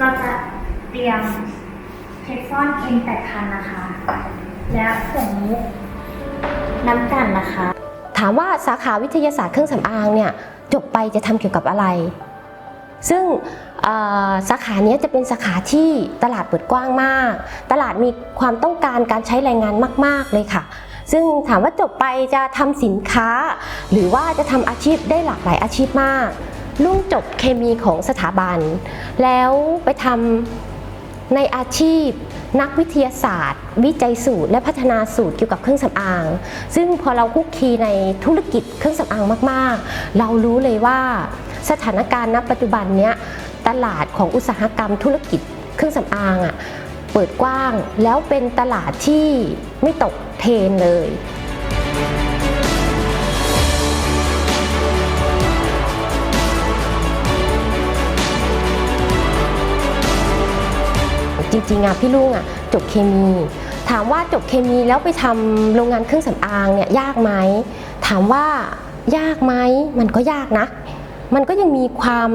เราจะเตรียมเท็กซอนเอ็นแปดพันนะคะ และผงมุกน้ำกันนะคะ ถามว่าสาขาวิทยาศาสตร์เครื่องสำอางเนี่ยจบไปจะทำเกี่ยวกับอะไร ซึ่งสาขาเนี้ยจะเป็นสาขาที่ตลาดเปิดกว้างมาก ตลาดมีความต้องการการใช้แรงงานมาก ๆ เลยค่ะ ซึ่งถามว่าจบไปจะทำสินค้า หรือว่าจะทำอาชีพได้หลากหลายอาชีพมาก ลุงจบเคมีของสถาบัน แล้วไปทำในอาชีพ นักวิทยาศาสตร์ วิจัยสูตร และพัฒนาสูตรเกี่ยวกับเครื่องสำอาง ซึ่งพอเราคุกคีในธุรกิจเครื่องสำอางมากๆ เรารู้เลยว่าสถานการณ์ณปัจจุบันเนี้ยตลาดของอุตสาหกรรมธุรกิจเครื่องสำอางอะ่ะเปิดกว้างแล้วเป็นตลาดที่ไม่ตกเทรนเลย จริงๆอะพี่ลุงอะจบเคมี ถามว่าจบเคมีแล้วไปทำโรงงานเครื่องสำอางเนี่ยยากไหมถามว่ายากไหมมันก็ยากนะ มันก็ยังมีความ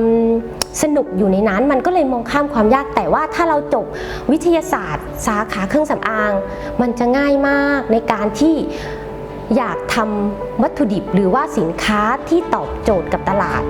สนุกอยู่ในนั้น มันก็เลยมองข้ามความยากแต่ว่าถ้าเราจบวิทยาศาสตร์ สาขาเครื่องสำอาง มันจะง่ายมากในการที่อยากทำวัตถุดิบหรือว่าสินค้าที่ตอบโจทย์กับตลาด